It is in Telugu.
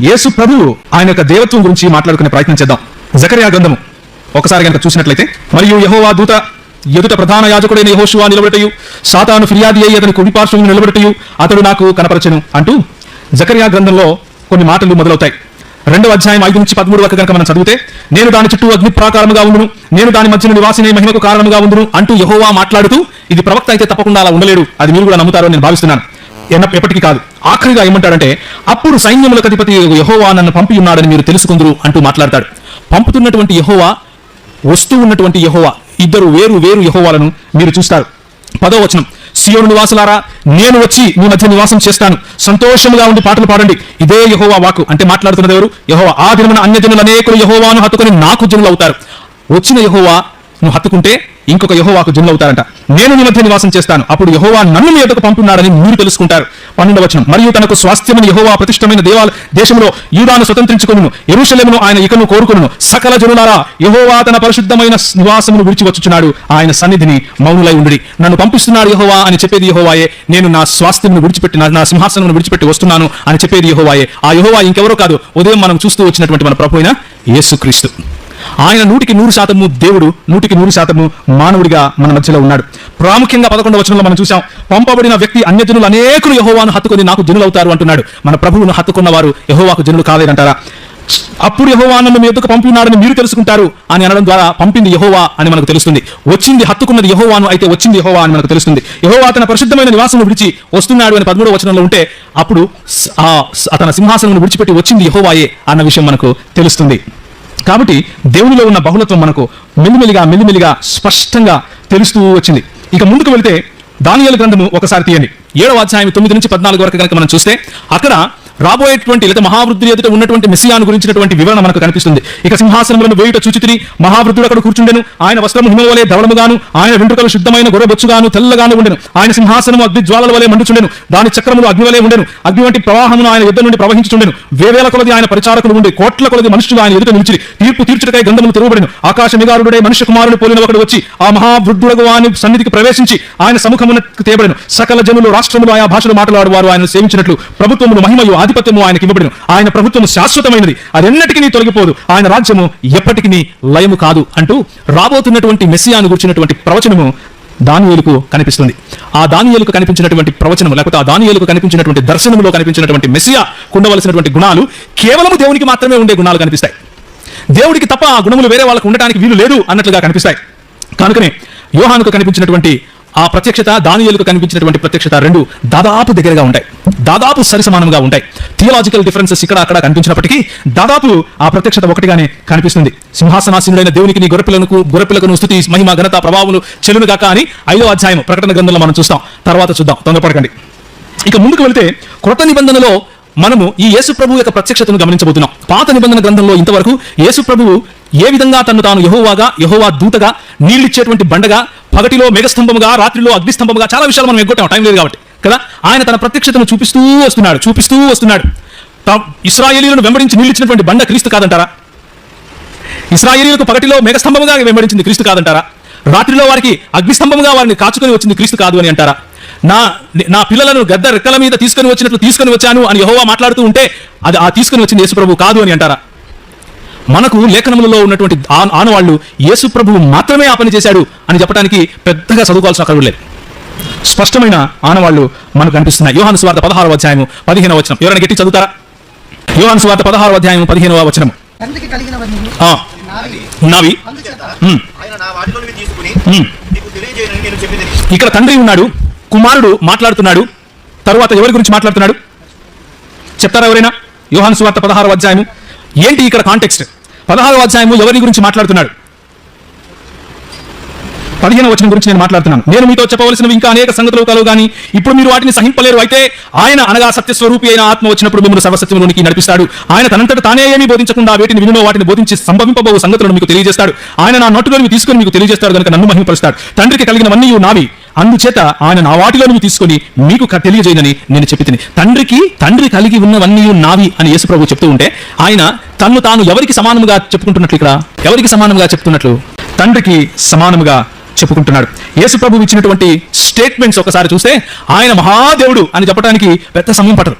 యేసు ప్రభువు ఆయన యొక్క దేవత్వం గురించి మాట్లాడుకునే ప్రయత్నం చేద్దాం. జకర్యా గ్రంథము. ఒకసారి కనుక చూసినట్లయితే మరియు యహోవా దూత ఎదుట ప్రధాన యాజకుడైన యహోశువా నిలబడటయు సాతాను ఫిర్యాదు అయ్యి అతని కుడి పార్శ్వం నిలబడటయు అతడు నాకు కనపరచను అంటూ జకర్యా గ్రంథంలో కొన్ని మాటలు మొదలవుతాయి. రెండవ అధ్యాయం ఐదు నుంచి పదమూడు వరకు కనుక మనం చదివితే నేను దాని చుట్టూ అగ్ని ప్రాకారముగా ఉండును నేను దాని మధ్యన నివాసిని మహిమకు కారణంగా ఉండును అంటూ యహోవా మాట్లాడుతూ ఇది ప్రవక్త అయితే తప్పకుండా అలా ఉండలేడు అది మీరు కూడా నమ్ముతారో నేను భావిస్తున్నాను. ఎన్న ఎప్పటికీ కాదు. ఆఖరిగా ఏమంటాడంటే అప్పుడు సైన్యములకు అధిపతి యహోవా నన్ను పంపి ఉన్నాడని మీరు తెలుసుకుందరు అంటూ మాట్లాడతాడు. పంపుతున్నటువంటి యహోవా వస్తూ ఉన్నటువంటి యహోవా ఇద్దరు వేరు వేరు యహోవాలను మీరు చూస్తారు. పదో వచనం. సియోను నివాసులారా నేను వచ్చి మీ మధ్య నివాసం చేస్తాను. సంతోషముగా ఉండి పాటలు పాడండి. ఇదే యహోవా వాకు అంటే మాట్లాడుతున్నది ఎవరు? యహోవా. ఆ దినమున అన్య జనులు అనేకులు యహోవాను హత్తుకొని నాకు జనులు అవుతారు. వచ్చిన యహోవా నువ్వు హత్తుకుంటే ఇంకొక యహోవాకు జనులు నేను నీ మధ్య నివాసం చేస్తాను. అప్పుడు యహోవా నన్ను మీ ఎదుకు పంపున్నాడని మీరు తెలుసుకుంటారు. పన్నెండవచనం మరియు తనకు స్వాస్థ్యమైన యహోవా ప్రతిష్టమైన దేవాల దేశంలో యూదాను స్వతంత్రించుకును ఎరుషలేమును ఆయన ఇకను కోరుకును సకల జనులారా యహోవా తన పరిశుద్ధమైన నివాసమును విడిచి వచ్చుచున్నాడు. ఆయన సన్నిధిని మౌనులై ఉండి నన్ను పంపిస్తున్నాడు యహోవా అని చెప్పేది యహోవాయే. నేను నా స్వాస్థ్యమును విడిచిపెట్టి నా- నా సింహాసనమును విడిచిపెట్టి వస్తున్నాను అని చెప్పేది యహోవాయే. ఆ యహోవా ఇంకెవరో కాదు. ఉదయం మనం చూస్తూ వచ్చినటువంటి మన ప్రభు అయిన యేసుక్రీస్తు. ఆయన నూటికి నూరు శాతము దేవుడు నూటికి నూరు శాతము మానవుడిగా మన మధ్యలో ఉన్నాడు. ప్రాముఖ్యంగా పదకొండవ వచనంలో మనం చూసాం పంపబడిన వ్యక్తి అన్యజనులు అనేకులు యహోవాను హత్తుకొని నాకు జనులు అవుతారు అంటున్నాడు. మన ప్రభువును హత్తుకున్న వారు యహోవాకు జనులు కాలేదంటారా అప్పుడు యహోవా నన్ను మీ ఎద్దుకు పంపినాడని మీరు తెలుసుకుంటారు అని అనడం ద్వారా పంపింది యహోవా అని మనకు తెలుస్తుంది. వచ్చింది హత్తుకున్నది యహోవాను అయితే వచ్చింది యహోవా అని మనకు తెలుస్తుంది. యహోవా తన పరిశుద్ధమైన నివాసం విడిచి వస్తున్నాడు అని పదమూడవ వచనంలో ఉంటే అప్పుడు ఆ తన సింహాసనం విడిచిపెట్టి వచ్చింది యహోవాయే అన్న విషయం మనకు తెలుస్తుంది. కాబట్టి దేవునిలో ఉన్న బహుళత్వం మనకు మెల్లిమెల్లిగా మెల్లిమెల్లిగా స్పష్టంగా తెలుస్తూ వచ్చింది. ఇక ముందుకు వెళితే దానియాల గ్రంథము ఒకసారి తీయండి. ఏడవ అధ్యాయం తొమ్మిది నుంచి పద్నాలుగు వరకు కనుక మనం చూస్తే అక్కడ రాబోయేటువంటి లేదా మహావృద్ధుడి ఎదుట ఉన్నటువంటి మెస్సియాను గురించినటువంటి వివరణ మనకు కనిపిస్తుంది. ఇక సింహాసనములను వేయుట చూచితిరి మహావృద్ధుడు అక్కడ కూర్చుండెను. ఆయన వస్త్రము హిమవలే ధవలముగాను ఆయన వెంట్రుకలు శుద్ధమైన గొర్రబొచ్చుగాను తెల్లగాను ఉండెను. ఆయన సింహాసనము అగ్ని జ్వాలల వలె మండుచుండెను. దాని చక్రములు అగ్ని వలె ఉండెను. అగ్ని వంటి ప్రవాహమును ఆయన యుద్ధ నుండి ప్రవహించుండెను వేవేల కొలది ఆయన పరిచారకులు ఉండి కోట్ల కొలది మనుషులు ఆయన ఎదుట నిలిచి తీర్పు తీర్చుటకై గంధములు తెరవబడిను. ఆకాశ మిగారుడై మనుష్య కుమారుడు పోలిన ఒకడు వచ్చి ఆ మహావృద్ధుడగు ఆయన సన్నిధికి ప్రవేశించి ఆయన సముఖమున తేబడిను. సకల జనులు రాష్ట్రములు ఆయా భాషలు మాట్లాడువారు ఆయన సేవించినట్లు ప్రభుత్వములు మహిమయు ఆధిపత్యము ఆయనకి ఇవ్వబడిన. ఆయన ప్రభుత్వము శాశ్వతమైనది. అదెన్నటికీ తొలగిపోదు. ఆయన రాజ్యము ఎప్పటికీ లయము కాదు అంటూ రాబోతున్నటువంటి మెస్సియాను గుర్చినటువంటి ప్రవచనము దానియేలుకు కనిపిస్తుంది. ఆ దానియేలుకు కనిపించినటువంటి ప్రవచనము లేకపోతే ఆ దానియేలుకు కనిపించినటువంటి దర్శనములో కనిపించినటువంటి మెస్సియా ఉండవలసినటువంటి గుణాలు కేవలము దేవునికి మాత్రమే ఉండే గుణాలు కనిపిస్తాయి. దేవుడికి తప్ప ఆ గుణములు వేరే వాళ్ళకు ఉండటానికి వీలు లేదు అన్నట్లుగా కనిపిస్తాయి. కనుకనే యోహానుకు కనిపించినటువంటి ఆ ప్రత్యక్షత దానియలకు కనిపించినటువంటి ప్రత్యక్షత రెండు దాదాపు దగ్గరగా ఉంటాయి. దాదాపు సరిసమానంగా ఉంటాయి. థియలాజికల్ డిఫరెన్సెస్ ఇక్కడ అక్కడ కనిపించినప్పటికీ దాదాపు ఆ ప్రత్యక్షత ఒకటిగానే కనిపిస్తుంది. సింహాసనాసీనుడైన దేవునికి నీ గొర్రెపిల్లకు గొర్రెపిల్లకు స్థుతి మహిమ ఘనత ప్రభావములు చెలునుగాక అని ఐదో అధ్యాయం ప్రకటన గ్రంథంలో మనం చూస్తాం. తర్వాత చూద్దాం. తొందరపడకండి. ఇక ముందుకు వెళితే క్రొత్త నిబంధనలో మనము ఈ యేసు ప్రభు యొక్క ప్రత్యక్షతను గమనించబోతున్నాం. పాత నిబంధన గ్రంథంలో ఇంతవరకు యేసు ప్రభువు ఏ విధంగా తను తాను యహోవాగా యహోవా దూతగా నీళ్ళిచ్చేటువంటి బండగా పగటిలో మేఘస్తంభముగా రాత్రిలో అగ్నిస్తంభముగా చాలా విషయాలు మనం ఎగ్గొట్టాం. టైం లేదు కాబట్టి కదా? ఆయన తన ప్రత్యక్షతను చూపిస్తూ వస్తున్నాడు చూపిస్తూ వస్తున్నాడు. ఇస్రాయేలీలను వెంబడించి నీళ్ళిచ్చినటువంటి బండ క్రీస్తు కాదంటారా? ఇస్రాయేలీలకు పగటిలో మేఘస్తంభముగా వెంబడించింది క్రీస్తు కాదంటారా? రాత్రిలో వారికి అగ్నిస్తంభముగా వారిని కాచుకొని వచ్చింది క్రీస్తు కాదు అని అంటారా? నా నా పిల్లలను గద్ద రెక్కల మీద తీసుకొని వచ్చినట్లు తీసుకొని వచ్చాను అని యహోవా మాట్లాడుతూ ఉంటే అది ఆ తీసుకొని వచ్చింది యేసుప్రభు కాదు అని అంటారా? మనకు లేఖనములలో ఉన్నటువంటి ఆ- ఆనవాళ్ళు యేసుప్రభువు మాత్రమే ఆ పని చేశాడు అని చెప్పడానికి పెద్దగా చదువుకోవాల్సిన అక్కడ లేదు. స్పష్టమైన ఆనవాళ్ళు మనకు కనిపిస్తున్నాయి. యోహాను స్వార్థ పదహారవ అధ్యాయము పదిహేనవ వచనం. ఎవరైనా గట్టి చదువుతారా? యోహాను స్వార్థ పదహారవ అధ్యాయం పదిహేనవ వచనం తండ్రికి కలిగినవన్నీ ఆ, నావి. ఇక్కడ తండ్రి ఉన్నాడు కుమారుడు మాట్లాడుతున్నాడు తరువాత ఎవరి గురించి మాట్లాడుతున్నాడు? చెప్తారా ఎవరైనా? యోహాను సువార్త పదహారవ అధ్యాయము ఏంటి ఇక్కడ కాంటెక్స్ట్ పదహారవ అధ్యాయము ఎవరి గురించి మాట్లాడుతున్నాడు? పదిహేను వచనం గురించి నేను మాట్లాడుతున్నాను. నేను మీతో చెప్పవలసినవి ఇంకా అనేక సంగతులు కలవు కానీ ఇప్పుడు మీరు వాటిని సహింపలేరు. అయితే ఆయన అనగా సత్యస్వరూపి అయిన ఆత్మ వచ్చినప్పుడు మిమ్మల్ని సర్వసత్యంలోనికి నడిపిస్తాడు. ఆయన తనంతట తానే ఏమీ బోధించకుండా వేటిని వినునో వాటిని బోధించి సంభవింపబో సంగతులను మీకు తెలియజేస్తాడు. ఆయన నా నోటిలోని తీసుకొని మీకు తెలియజేస్తాడు కనుక నన్ను మహిమపరుస్తాడు తండ్రికి కలిగినవన్నీ నావి. అందుచేత ఆయన నా వాటిలోని తీసుకొని మీకు తెలియజేయనని నేను చెప్పి తండ్రికి తండ్రి కలిగి ఉన్నవన్నీ నావి అని యేసుప్రభు చెప్తూ ఉంటే ఆయన తన్ను తాను ఎవరికి సమానముగా చెప్పుకుంటున్నట్లు ఇక్కడ? ఎవరికి సమానముగా చెప్తున్నట్లు? తండ్రికి సమానముగా చెప్పుకుంటున్నాడు. యేసు ప్రభు ఇచ్చినటువంటి స్టేట్మెంట్స్ ఒకసారి చూస్తే ఆయన మహాదేవుడు అని చెప్పడానికి పెద్ద సమయం పట్టదు.